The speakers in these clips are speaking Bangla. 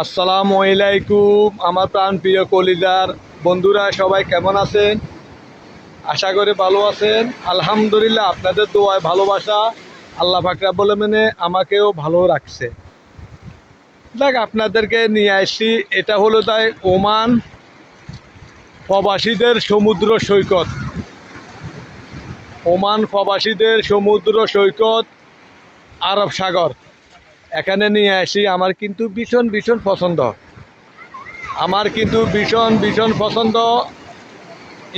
আসসালামু আলাইকুম, আমার প্রাণ প্রিয় কলিদার বন্ধুরা, সবাই কেমন আছেন? আশা করি ভালো আছেন। আলহামদুলিল্লাহ, আপনাদের দোয়ায় ভালোবাসা আল্লাহ ফাকরা বলে মেনে আমাকেও ভালো রাখছে। দেখ আপনাদেরকে নিয়ে আসছি এটা হলো তাই ওমান প্রবাসীদের সমুদ্র সৈকত। ওমান প্রবাসীদের সমুদ্র সৈকত আরব সাগর। এখানে নিয়ে আসি, আমার কিন্তু ভীষণ ভীষণ পছন্দ। আমার কিন্তু ভীষণ ভীষণ পছন্দ।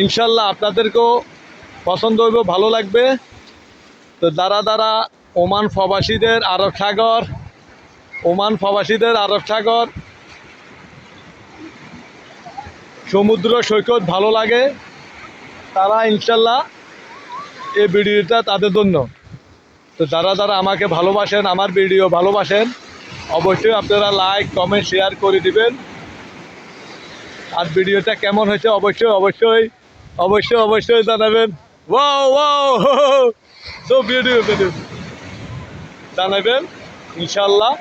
ইনশাল্লাহ আপনাদেরকেও পছন্দ হইব, ভালো লাগবে। তো দ্বারা দ্বারা ওমান প্রবাসীদের আরব সাগর, ওমান প্রবাসীদের আরব সাগর। সমুদ্র সৈকত ভালো লাগে। তারা ইনশাল্লাহ এই ভিডিওটা তাদের জন্য। তো যারা যারা আমাকে ভালোবাসেন, আমার ভিডিও ভালোবাসেন, অবশ্যই আপনারা লাইক কমেন্ট শেয়ার করে দিবেন। আর ভিডিওটা কেমন হয়েছে অবশ্যই অবশ্যই অবশ্যই অবশ্যই জানাবেন। ওয়াও সো ভিডিও ভিডিও জানাবেন, ইনশাল্লাহ।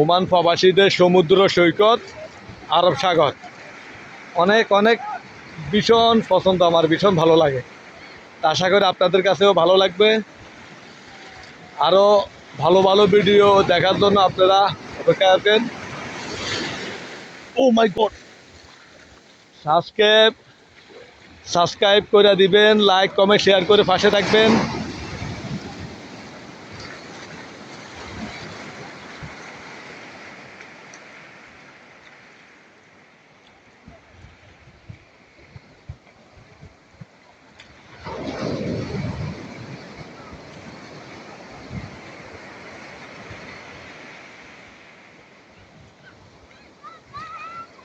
ওমান প্রবাসীদের সমুদ্র সৈকত, আরব সাগর। অনেক অনেক ভীষণ পছন্দ আমার ভীষণ ভালো লাগে। আশা করি আপনাদের কাছেও ভালো লাগবে। আরও ভালো ভালো ভিডিও দেখার জন্য আপনারা অপেক্ষা রাখেন oh my god subscribe subscribe করে দিবেন লাইক কমেন্ট শেয়ার করে পাশে থাকবেন।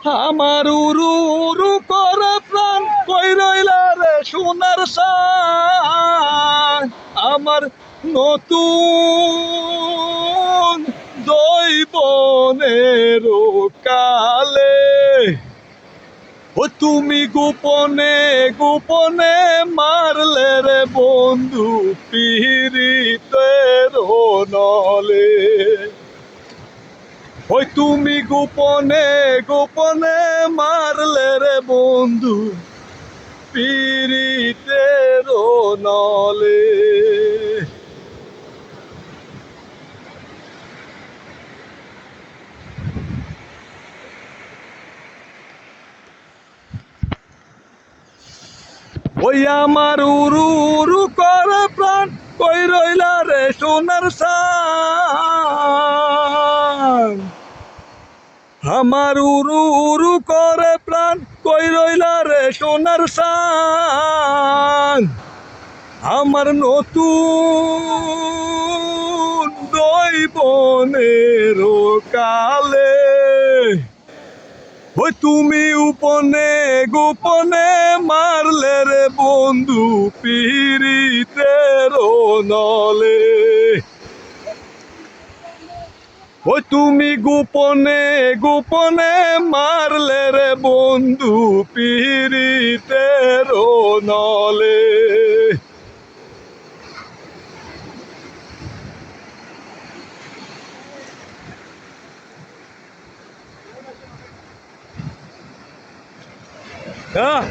আমার উরু উরু করে প্রাণ কই রইলা রে সোনার সান আমার নতুন দৈবনের কালে। ও তুমি গোপনে গোপনে মারলে রে বন্ধু পিরিতের নলে। ওই তুমি গোপনে গোপনে মারলে রে বন্ধু পিরিতের নলে। ওই আমার উরু উরু করে প্রাণ, কই রইলা রে সোনার সান আমার উরু উরু করে প্রাণ, কই রইলা রে সোনার সান? আমার নতুন দৈবনের কালে। ওই তুমি উপনে গোপনে মারলে রে বন্ধু পিরিতের নলে। ওই তুমি গোপনে গোপনে মারলে রে বন্ধু পিড়িতে নলে। হ্যাঁ